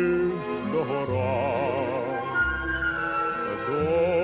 the Adore.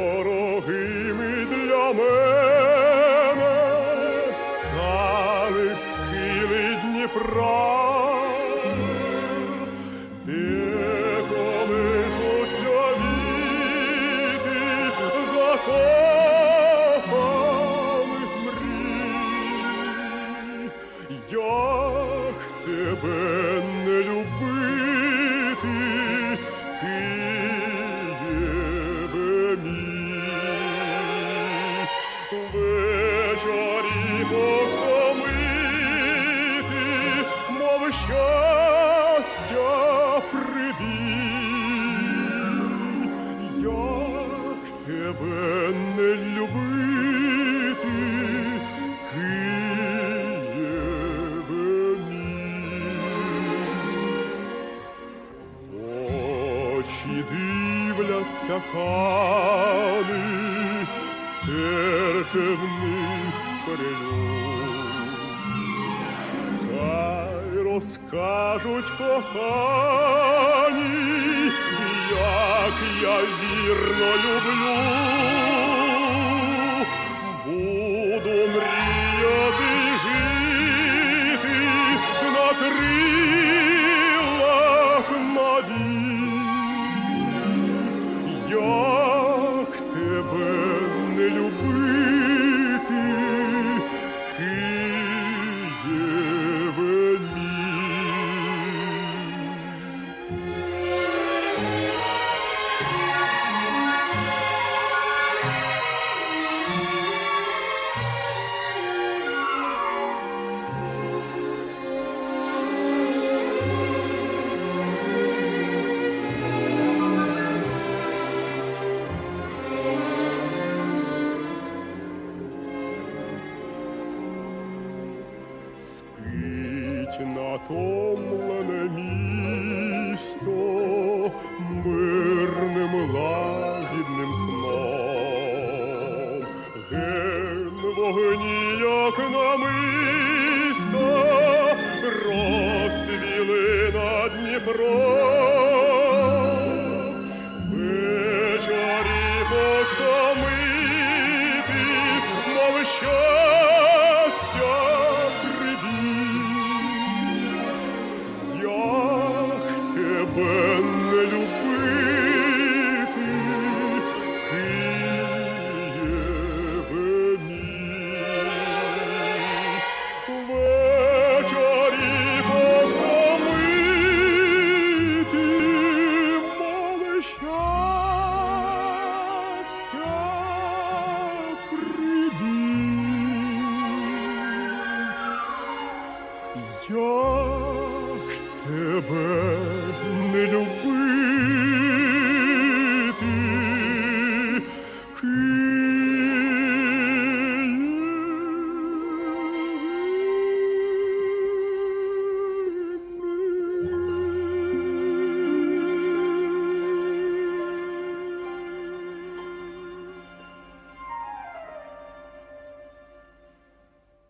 Вечорі тебе не любити, дивляться кани, серце в них перелюб. Хай розкажуть кохані, як я вірно люблю. Не любити, Спить натомлене місто мирним лагідним сном. Ген вогні, як намисто, тебе не любити, Києве мій. Вечорі оксамити, мов щастя прибій. Як тебе не любити,